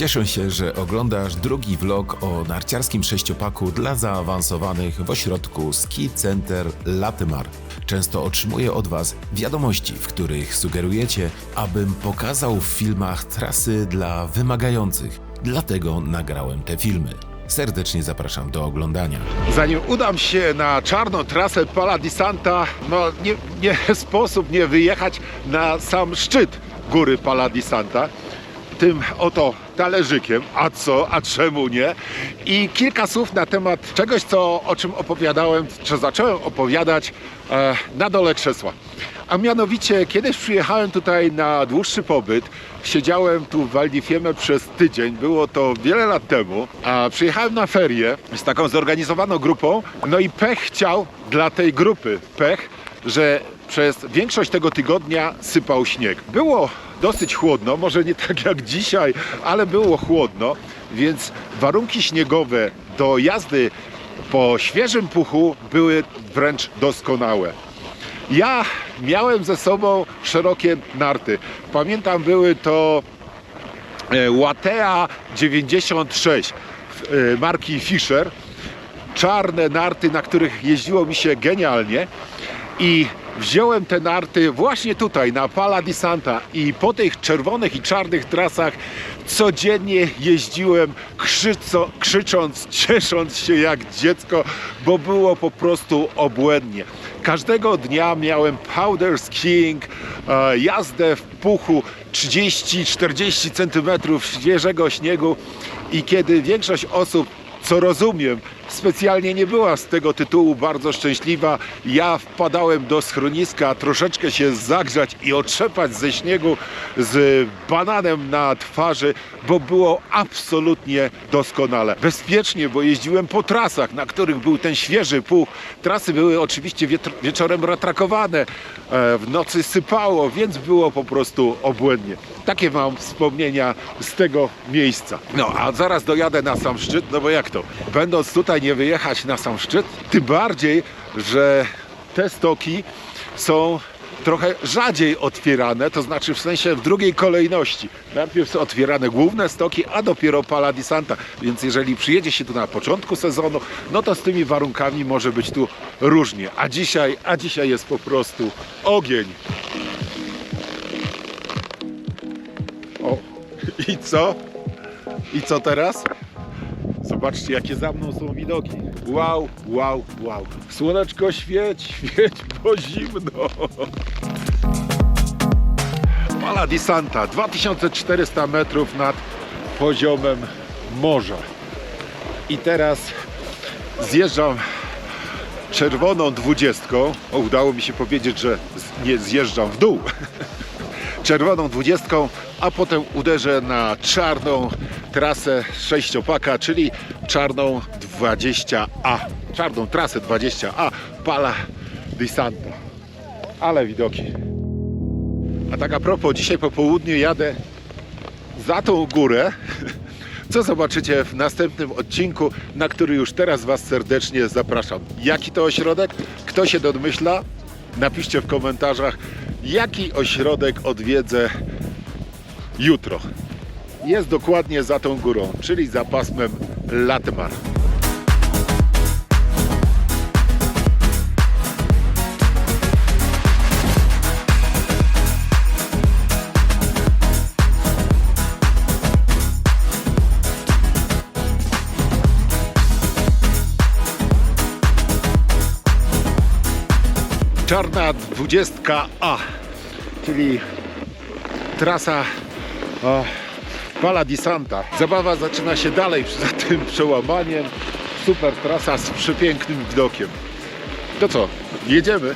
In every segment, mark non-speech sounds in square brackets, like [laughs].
Cieszę się, że oglądasz drugi vlog o narciarskim sześciopaku dla zaawansowanych w ośrodku Ski Center Latymar. Często otrzymuję od Was wiadomości, w których sugerujecie, abym pokazał w filmach trasy dla wymagających. Dlatego nagrałem te filmy. Serdecznie zapraszam do oglądania. Zanim udam się na czarną trasę Pala di Santa, no nie, nie [laughs] sposób nie wyjechać na sam szczyt góry Pala di Santa. Tym oto talerzykiem, a co, a czemu nie? I kilka słów na temat czegoś, co, o czym opowiadałem, czy zacząłem opowiadać e, na dole krzesła. A mianowicie, kiedyś przyjechałem tutaj na dłuższy pobyt, siedziałem tu w Waldifieme przez tydzień, było to wiele lat temu, a przyjechałem na ferie z taką zorganizowaną grupą, no i pech chciał dla tej grupy, pech, że przez większość tego tygodnia sypał śnieg. Było dosyć chłodno, może nie tak jak dzisiaj, ale było chłodno, więc warunki śniegowe do jazdy po świeżym puchu były wręcz doskonałe. Ja miałem ze sobą szerokie narty. Pamiętam, były to e, Watea 96 e, marki Fischer. Czarne narty, na których jeździło mi się genialnie. I wziąłem te narty właśnie tutaj, na Pala di Santa. I po tych czerwonych i czarnych trasach codziennie jeździłem krzyco, krzycząc, [laughs] ciesząc się jak dziecko, bo było po prostu obłędnie. Każdego dnia miałem powder skiing, e, jazdę w puchu 30-40 cm świeżego śniegu i kiedy większość osób co rozumiem, specjalnie nie była z tego tytułu bardzo szczęśliwa. Ja wpadałem do schroniska troszeczkę się zagrzać i otrzepać ze śniegu z bananem na twarzy, bo było absolutnie doskonale. Bezpiecznie, bo jeździłem po trasach, na których był ten świeży puch. Trasy były oczywiście wieczorem ratrakowane, e, w nocy sypało, więc było po prostu obłędnie. Takie mam wspomnienia z tego miejsca. No, a zaraz dojadę na sam szczyt, no bo jak to? Będąc tutaj nie wyjechać na sam szczyt, tym bardziej, że te stoki są trochę rzadziej otwierane, to znaczy w sensie w drugiej kolejności. Najpierw są otwierane główne stoki, a dopiero Pala di Santa. Więc jeżeli przyjedzie się tu na początku sezonu, no to z tymi warunkami może być tu różnie. A dzisiaj, a dzisiaj jest po prostu ogień. O, i co? I co teraz? Zobaczcie, jakie za mną są widoki. Wow, wow, wow. Słoneczko świeć, [laughs] świeć, bo zimno. Pala di Santa, 2400 metrów nad poziomem morza. I teraz zjeżdżam czerwoną dwudziestką. O, udało mi się powiedzieć, że nie zjeżdżam w dół. [laughs] czerwoną dwudziestką, a potem uderzę na czarną trasę sześciopaka, czyli czarną 20A. Czarną trasę 20A Pala di Santa. Ale widoki. A tak a propos, dzisiaj po południu jadę za tą górę, [laughs] co zobaczycie w następnym odcinku, na który już teraz Was serdecznie zapraszam. Jaki to ośrodek? Kto się domyśla? Napiszcie w komentarzach, jaki ośrodek odwiedzę jutro. Jest dokładnie za tą górą, czyli za pasmem Latmar. Czarna 20A, czyli trasa Pala di Santa. Zabawa zaczyna się dalej za tym przełamaniem. Super trasa z przepięknym widokiem. To co, jedziemy?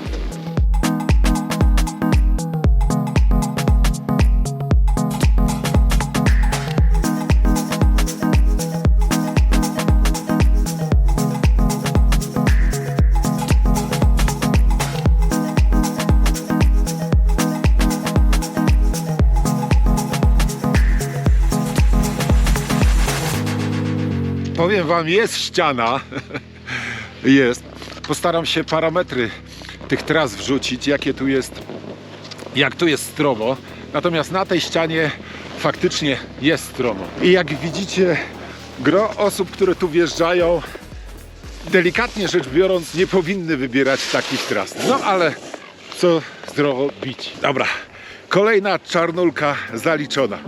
Powiem wam, jest ściana. [laughs] jest. Postaram się parametry tych tras wrzucić, jakie tu jest, jak tu jest stromo. Natomiast na tej ścianie faktycznie jest stromo. I jak widzicie, gro osób, które tu wjeżdżają, delikatnie rzecz biorąc, nie powinny wybierać takich tras. No ale co zdrowo bić. Dobra, kolejna czarnulka zaliczona.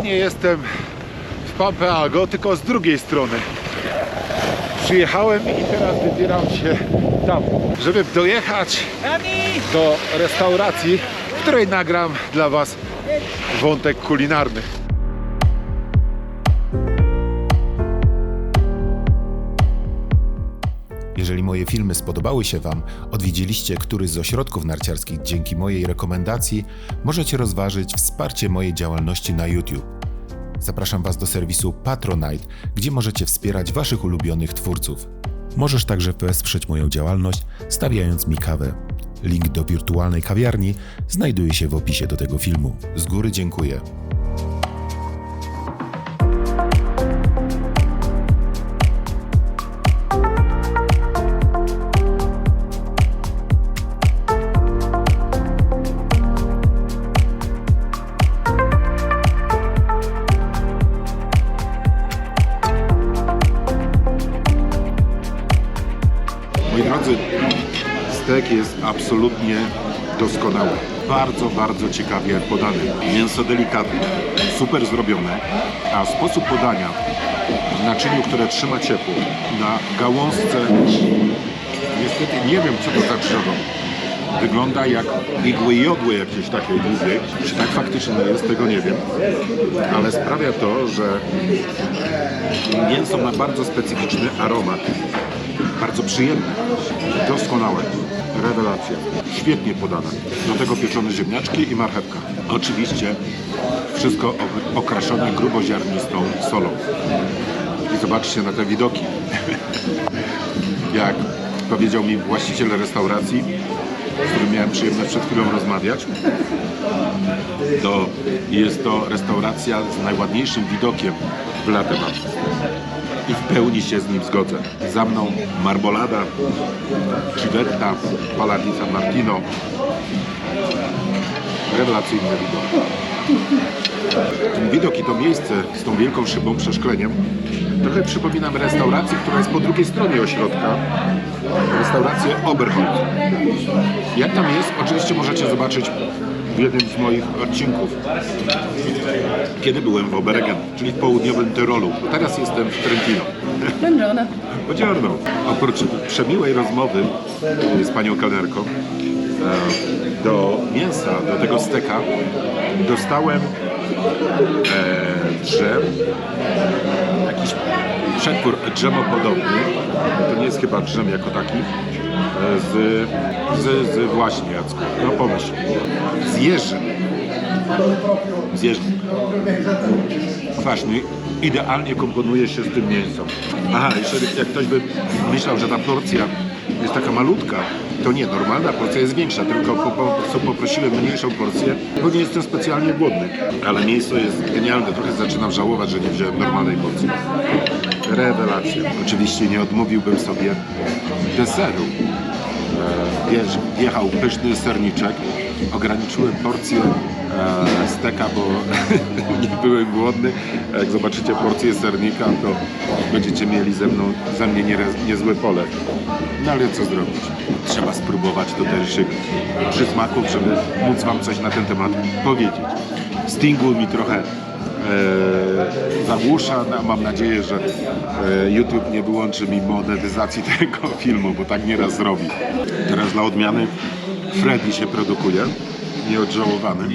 Ponownie jestem w Pampeago, tylko z drugiej strony. Przyjechałem i teraz wybieram się tam, żeby dojechać do restauracji, w której nagram dla Was wątek kulinarny. Jeżeli moje filmy spodobały się Wam, odwiedziliście któryś z ośrodków narciarskich dzięki mojej rekomendacji, możecie rozważyć wsparcie mojej działalności na YouTube. Zapraszam Was do serwisu Patronite, gdzie możecie wspierać Waszych ulubionych twórców. Możesz także wesprzeć moją działalność, stawiając mi kawę. Link do wirtualnej kawiarni znajduje się w opisie do tego filmu. Z góry dziękuję. Absolutnie doskonały. Bardzo, bardzo ciekawie podany. Mięso delikatne, super zrobione, a sposób podania w naczyniu, które trzyma ciepło, na gałązce, niestety nie wiem, co to za drzewo. Wygląda jak igły jodły jakieś takie długie. Czy tak faktycznie jest, tego nie wiem. Ale sprawia to, że mięso ma bardzo specyficzny aromat bardzo przyjemne, doskonałe, rewelacja, świetnie podane. Do tego pieczone ziemniaczki i marchewka. Oczywiście wszystko okraszone gruboziarnistą solą. I zobaczcie na te widoki. [laughs] Jak powiedział mi właściciel restauracji, z którym miałem przyjemność przed chwilą rozmawiać, to jest to restauracja z najładniejszym widokiem w Lateman i w pełni się z nim zgodzę. Za mną Marbolada, Civetta, Paladita Martino. Rewelacyjny widok. Ten widok i to miejsce z tą wielką szybą, przeszkleniem trochę przypominam restaurację, która jest po drugiej stronie ośrodka. Restaurację Oberholt. Jak tam jest? Oczywiście możecie zobaczyć jednym z moich odcinków kiedy byłem w Obergen, czyli w południowym Tyrolu. Teraz jestem w Trentino. Buongiorno. Buongiorno. Oprócz przemiłej rozmowy z panią kelnerką, e, do mięsa, do tego steka dostałem e, drzem, przetwór drzemopodobny, to nie jest chyba drzem jako taki, e, z, z, z właśnie Jacku, no pomyśl, z jeżym. Z jeżym kwaśny idealnie komponuje się z tym mięsem. Aha, jeszcze jak ktoś by myślał, że ta porcja jest taka malutka, to nie, normalna porcja jest większa, tylko po, po prostu poprosiłem mniejszą porcję, bo nie jestem specjalnie głodny. Ale mięso jest genialne, trochę zaczynam żałować, że nie wziąłem normalnej porcji. Rewelacja. Oczywiście nie odmówiłbym sobie deseru. E, Wiesz, wjechał pyszny serniczek, ograniczyłem porcję e, steka, bo [laughs] nie byłem głodny. Jak zobaczycie porcję sernika, to będziecie mieli ze mną, ze mnie nie, niezłe pole. No ale co zrobić? Trzeba spróbować doterszych przysmaków, żeby móc Wam coś na ten temat powiedzieć. Stingul mi trochę zagłusza. No, mam nadzieję, że e, YouTube nie wyłączy mi monetyzacji [laughs] tego filmu, bo tak nieraz zrobi. Teraz dla odmiany Freddy się produkuje, nieodżałowany. [clears throat]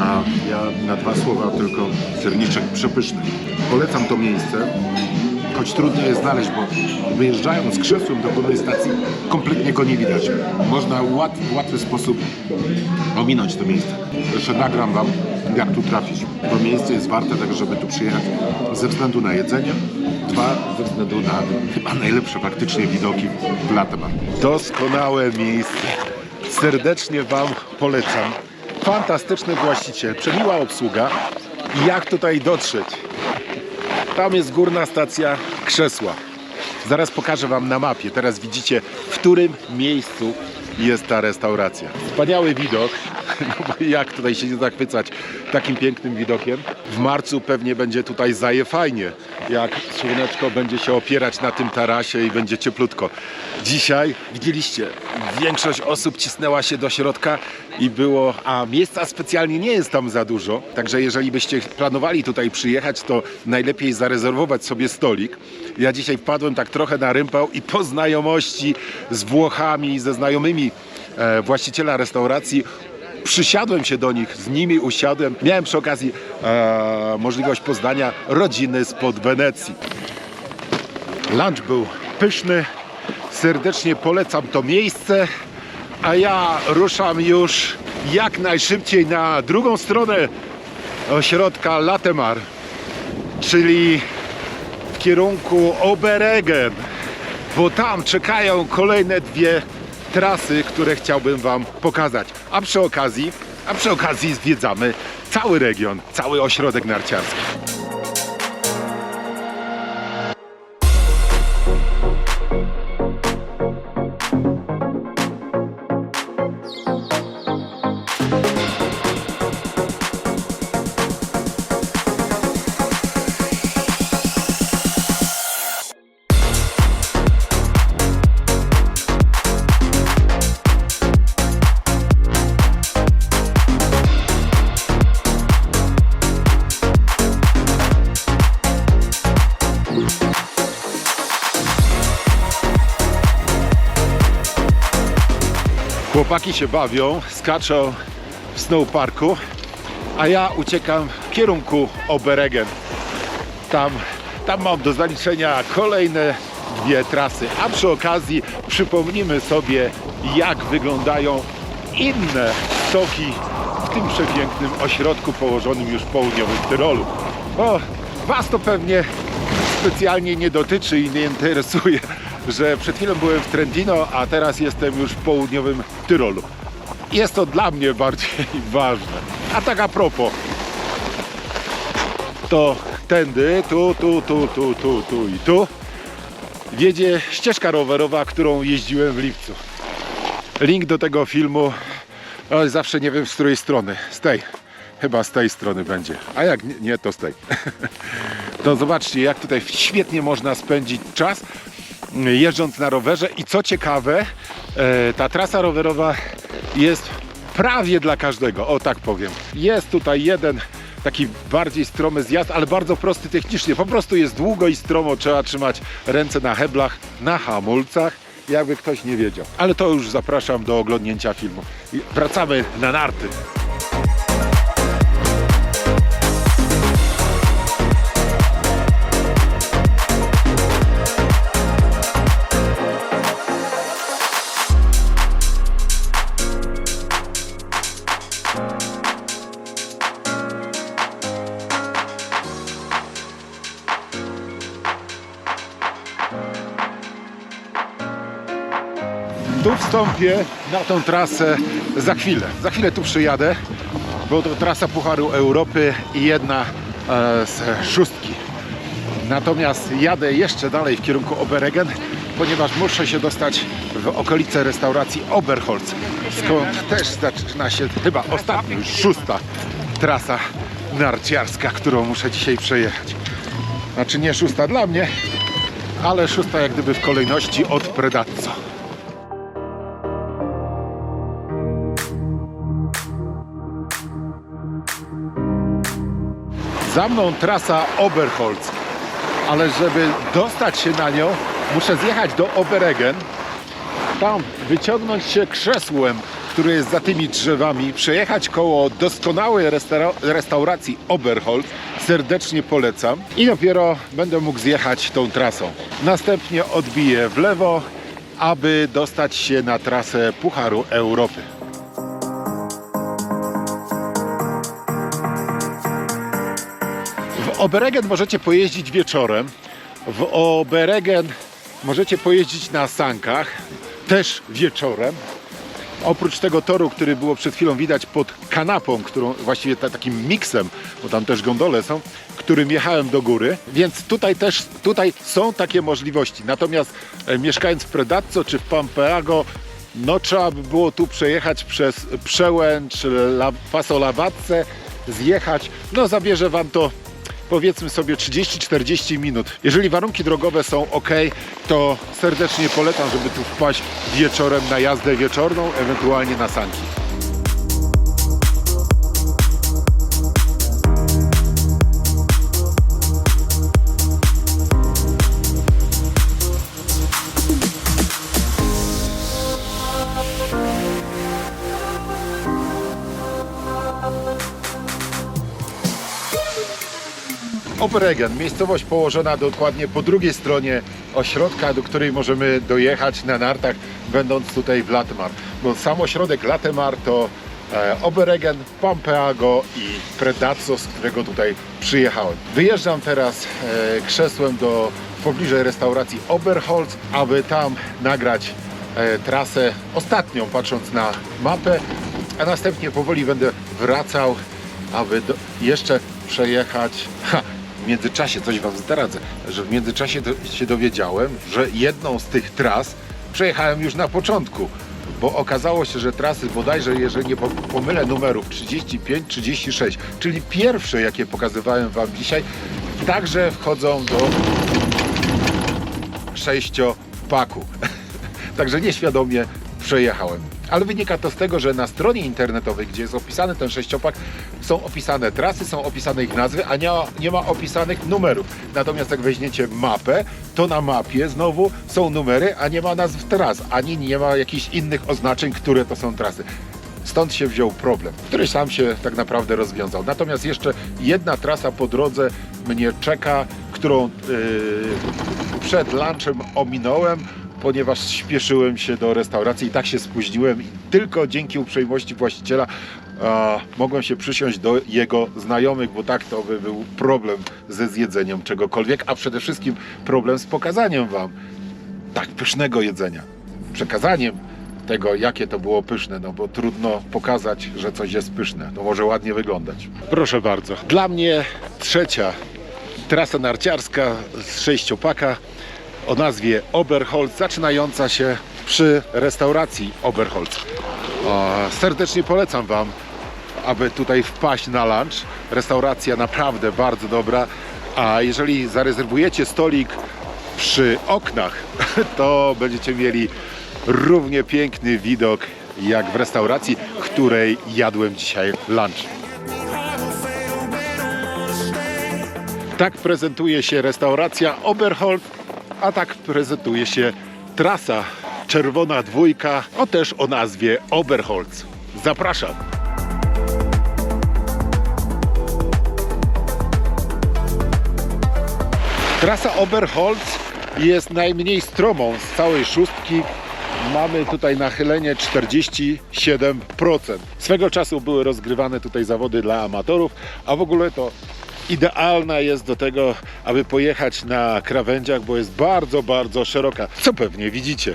A ja na dwa słowa tylko serniczek przepyszny. Polecam to miejsce. choć trudno je znaleźć, bo wyjeżdżając krzesłem do głównej stacji kompletnie go nie widać. Można w łatwy sposób ominąć to miejsce. Jeszcze nagram Wam, jak tu trafić. To miejsce jest warte tego, żeby tu przyjechać ze względu na jedzenie, dwa ze względu na chyba najlepsze praktycznie widoki w Lateman. Doskonałe miejsce. Serdecznie Wam polecam. Fantastyczny właściciel, przemiła obsługa. Jak tutaj dotrzeć? Tam jest górna stacja Krzesła. Zaraz pokażę Wam na mapie. Teraz widzicie, w którym miejscu jest ta restauracja. Wspaniały widok. No [laughs] bo jak tutaj się nie zachwycać takim pięknym widokiem? W marcu pewnie będzie tutaj zaje fajnie, jak słoneczko będzie się opierać na tym tarasie i będzie cieplutko. Dzisiaj widzieliście, większość osób cisnęła się do środka i było, a miejsca specjalnie nie jest tam za dużo, także jeżeli byście planowali tutaj przyjechać, to najlepiej zarezerwować sobie stolik. Ja dzisiaj wpadłem tak trochę na rympał i po znajomości z Włochami, ze znajomymi e, właściciela restauracji przysiadłem się do nich, z nimi usiadłem. Miałem przy okazji e, możliwość poznania rodziny spod Wenecji. Lunch był pyszny, serdecznie polecam to miejsce, a ja ruszam już jak najszybciej na drugą stronę ośrodka Latemar, czyli w kierunku Oberegen, bo tam czekają kolejne dwie trasy, które chciałbym Wam pokazać. A przy okazji, a przy okazji zwiedzamy cały region, cały ośrodek narciarski. Chłopaki się bawią, skaczą w snowparku, a ja uciekam w kierunku Oberegen. Tam, tam mam do zaliczenia kolejne dwie trasy, a przy okazji przypomnimy sobie, jak wyglądają inne stoki w tym przepięknym ośrodku położonym już w południowym Tyrolu. O, Was to pewnie specjalnie nie dotyczy i nie interesuje, że przed chwilą byłem w Trentino, a teraz jestem już w południowym Tyrolu. Jest to dla mnie bardziej [laughs] ważne. A tak a propos, to tędy, tu, tu, tu, tu, tu, tu i tu wiedzie ścieżka rowerowa, którą jeździłem w lipcu. Link do tego filmu, ale zawsze nie wiem z której strony. Z tej. Chyba z tej strony będzie. A jak nie, nie to z tej. To [laughs] zobaczcie, jak tutaj świetnie można spędzić czas jeżdżąc na rowerze. I co ciekawe, e, ta trasa rowerowa jest prawie dla każdego, o tak powiem. Jest tutaj jeden taki bardziej stromy zjazd, ale bardzo prosty technicznie. Po prostu jest długo i stromo, trzeba trzymać ręce na heblach, na hamulcach, jakby ktoś nie wiedział. Ale to już zapraszam do oglądnięcia filmu. Wracamy na narty. Wstąpię na tą trasę za chwilę. Za chwilę tu przyjadę, bo to trasa Pucharu Europy i jedna e, z szóstki. Natomiast jadę jeszcze dalej w kierunku Oberegen, ponieważ muszę się dostać w okolice restauracji Oberholz, skąd też zaczyna się chyba ostatnia, szósta trasa narciarska, którą muszę dzisiaj przejechać. Znaczy nie szósta dla mnie, ale szósta jak gdyby w kolejności od Predazzo. Za mną trasa Oberholz, ale żeby dostać się na nią, muszę zjechać do Oberegen, tam wyciągnąć się krzesłem, które jest za tymi drzewami, przejechać koło doskonałej restaura- restauracji Oberholz, serdecznie polecam i dopiero będę mógł zjechać tą trasą. Następnie odbiję w lewo, aby dostać się na trasę Pucharu Europy. W Oberegen możecie pojeździć wieczorem. W Oberegen możecie pojeździć na sankach, też wieczorem. Oprócz tego toru, który było przed chwilą widać pod kanapą, którą właściwie ta, takim miksem, bo tam też gondole są, którym jechałem do góry, więc tutaj też tutaj są takie możliwości. Natomiast e, mieszkając w Predazzo czy w Pampeago, no trzeba by było tu przejechać przez Przełęcz, La, Fasolawatce, zjechać. No zabierze Wam to powiedzmy sobie 30-40 minut. Jeżeli warunki drogowe są ok, to serdecznie polecam, żeby tu wpaść wieczorem na jazdę wieczorną, ewentualnie na sanki. Oberegen, miejscowość położona dokładnie po drugiej stronie ośrodka, do której możemy dojechać na nartach, będąc tutaj w Latemar. Bo sam ośrodek Latemar to e, Oberegen, Pampeago i Predazzo, z którego tutaj przyjechałem. Wyjeżdżam teraz e, krzesłem do pobliżej restauracji Oberholz, aby tam nagrać e, trasę ostatnią, patrząc na mapę, a następnie powoli będę wracał, aby do, jeszcze przejechać. Ha, w międzyczasie coś Wam zdradzę, że w międzyczasie do, się dowiedziałem, że jedną z tych tras przejechałem już na początku, bo okazało się, że trasy bodajże, jeżeli nie po- pomylę numerów 35, 36, czyli pierwsze, jakie pokazywałem Wam dzisiaj, także wchodzą do sześciopaku. [laughs] Także nieświadomie przejechałem. Ale wynika to z tego, że na stronie internetowej, gdzie jest opisany ten sześciopak, są opisane trasy, są opisane ich nazwy, a nie, nie ma opisanych numerów. Natomiast jak weźmiecie mapę, to na mapie znowu są numery, a nie ma nazw tras, ani nie ma jakichś innych oznaczeń, które to są trasy. Stąd się wziął problem, który sam się tak naprawdę rozwiązał. Natomiast jeszcze jedna trasa po drodze mnie czeka, którą yy, przed lunchem ominąłem, ponieważ śpieszyłem się do restauracji i tak się spóźniłem i tylko dzięki uprzejmości właściciela a, mogłem się przysiąść do jego znajomych, bo tak to by był problem ze zjedzeniem czegokolwiek, a przede wszystkim problem z pokazaniem Wam tak pysznego jedzenia. Przekazaniem tego, jakie to było pyszne, no bo trudno pokazać, że coś jest pyszne. To może ładnie wyglądać. Proszę bardzo. Dla mnie trzecia trasa narciarska z sześciopaka o nazwie Oberholz, zaczynająca się przy restauracji Oberholz. Serdecznie polecam Wam, aby tutaj wpaść na lunch. Restauracja naprawdę bardzo dobra, a jeżeli zarezerwujecie stolik przy oknach, [laughs] to będziecie mieli równie piękny widok jak w restauracji, której jadłem dzisiaj lunch. Tak prezentuje się restauracja Oberholz, a tak prezentuje się trasa Czerwona Dwójka, o też o nazwie Oberholz. Zapraszam! Trasa Oberholz jest najmniej stromą z całej szóstki. Mamy tutaj nachylenie 47%. Swego czasu były rozgrywane tutaj zawody dla amatorów, a w ogóle to idealna jest do tego, aby pojechać na krawędziach, bo jest bardzo, bardzo szeroka, co pewnie widzicie.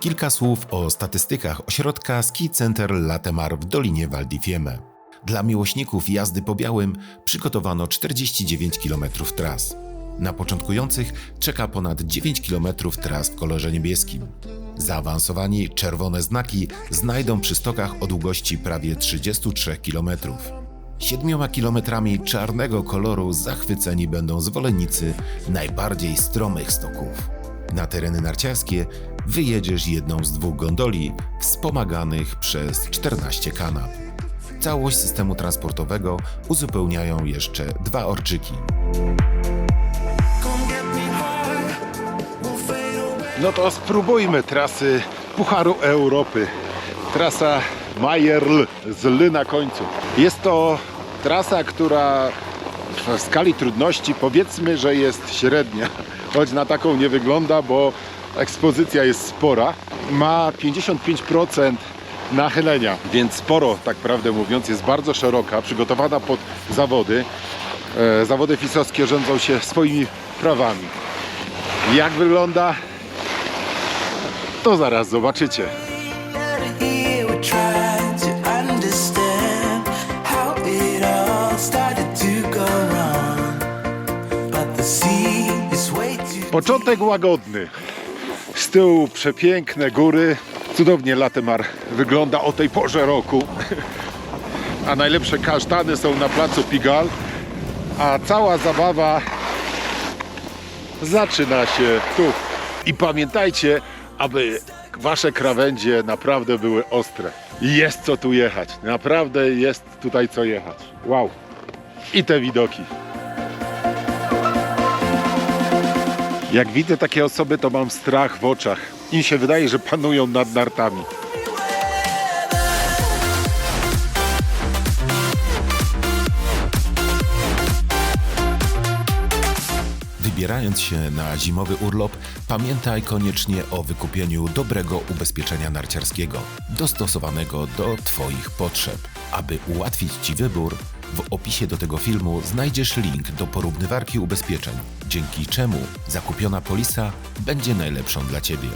Kilka słów o statystykach ośrodka Ski Center Latemar w Dolinie Val di Fiemme. Dla miłośników jazdy po białym przygotowano 49 km tras. Na początkujących czeka ponad 9 km tras w kolorze niebieskim. Zaawansowani czerwone znaki znajdą przy stokach o długości prawie 33 km. Siedmioma kilometrami czarnego koloru zachwyceni będą zwolennicy najbardziej stromych stoków. Na tereny narciarskie wyjedziesz jedną z dwóch gondoli wspomaganych przez 14 kanap. Całość systemu transportowego uzupełniają jeszcze dwa orczyki. No to spróbujmy trasy Pucharu Europy. Trasa Majerl z L na końcu. Jest to trasa, która w skali trudności powiedzmy, że jest średnia, choć na taką nie wygląda, bo ekspozycja jest spora. Ma 55% nachylenia, więc sporo, tak prawdę mówiąc, jest bardzo szeroka, przygotowana pod zawody. E, zawody fisowskie rządzą się swoimi prawami. Jak wygląda? To zaraz zobaczycie. Początek łagodny. Z tyłu przepiękne góry. Cudownie Latemar wygląda o tej porze roku. [laughs] A najlepsze kasztany są na placu Pigal. A cała zabawa zaczyna się tu. I pamiętajcie, aby wasze krawędzie naprawdę były ostre. Jest co tu jechać. Naprawdę jest tutaj co jechać. Wow. I te widoki. Jak widzę takie osoby, to mam strach w oczach. Im się wydaje, że panują nad nartami. Wybierając się na zimowy urlop, pamiętaj koniecznie o wykupieniu dobrego ubezpieczenia narciarskiego, dostosowanego do Twoich potrzeb. Aby ułatwić Ci wybór, w opisie do tego filmu znajdziesz link do porównywarki ubezpieczeń, dzięki czemu zakupiona polisa będzie najlepszą dla Ciebie.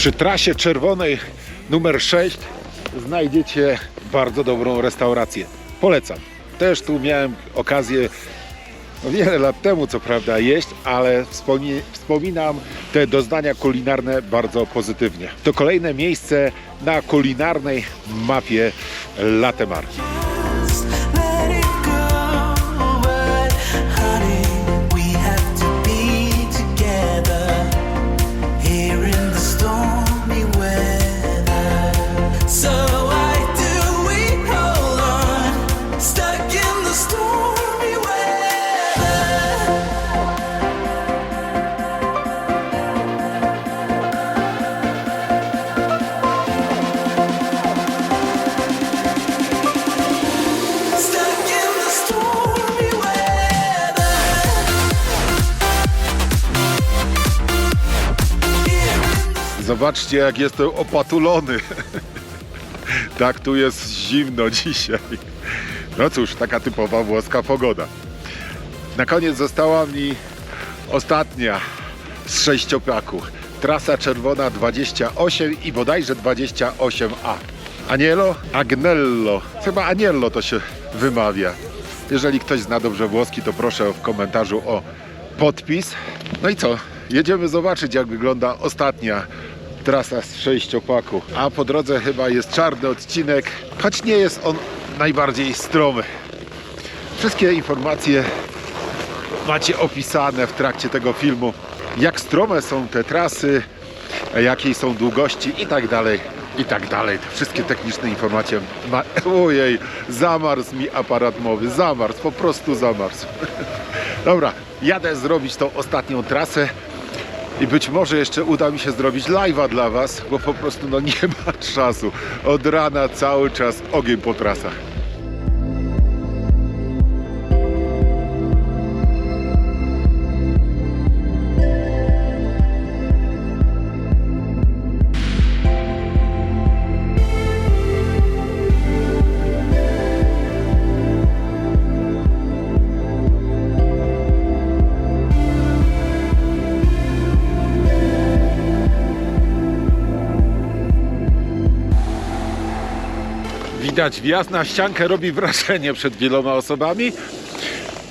Przy trasie czerwonej numer 6 znajdziecie bardzo dobrą restaurację. Polecam. Też tu miałem okazję no wiele lat temu, co prawda, jeść, ale wspominam te doznania kulinarne bardzo pozytywnie. To kolejne miejsce na kulinarnej mapie Latemar. Zobaczcie, jak jestem opatulony. [laughs] tak tu jest zimno dzisiaj. No cóż, taka typowa włoska pogoda. Na koniec została mi ostatnia z sześciopaku. Trasa czerwona 28 i bodajże 28A. Anielo? Agnello. Chyba Aniello to się wymawia. Jeżeli ktoś zna dobrze włoski, to proszę w komentarzu o podpis. No i co? Jedziemy zobaczyć, jak wygląda ostatnia trasa z sześciopaku. A po drodze chyba jest czarny odcinek, choć nie jest on najbardziej stromy. Wszystkie informacje macie opisane w trakcie tego filmu. Jak strome są te trasy, jakiej są długości i tak dalej, i tak dalej. Te wszystkie techniczne informacje. Ma... [laughs] Ojej, zamarzł mi aparat mowy, zamarzł, po prostu zamarzł. [laughs] Dobra, jadę zrobić tą ostatnią trasę i być może jeszcze uda mi się zrobić live'a dla Was, bo po prostu no nie ma [laughs] czasu. Od rana cały czas ogień po trasach. Widać, wjazd na ściankę robi wrażenie przed wieloma osobami.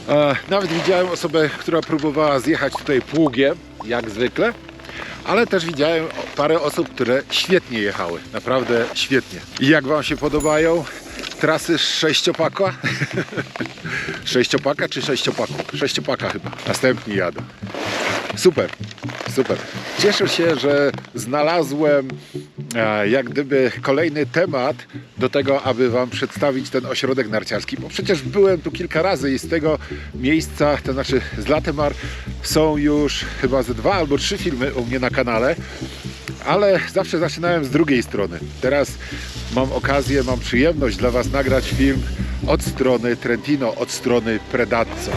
E, nawet widziałem osobę, która próbowała zjechać tutaj pługiem, jak zwykle. Ale też widziałem parę osób, które świetnie jechały. Naprawdę świetnie. I jak Wam się podobają trasy sześciopaka? [laughs] sześciopaka czy sześciopaku? Sześciopaka chyba. Następni jadą. Super, super. Cieszę się, że znalazłem e, jak gdyby kolejny temat do tego, aby Wam przedstawić ten ośrodek narciarski, bo przecież byłem tu kilka razy i z tego miejsca, to znaczy z Latemar, są już chyba ze dwa albo trzy filmy u mnie na kanale, ale zawsze zaczynałem z drugiej strony. Teraz mam okazję, mam przyjemność dla Was nagrać film od strony Trentino, od strony Predazzo.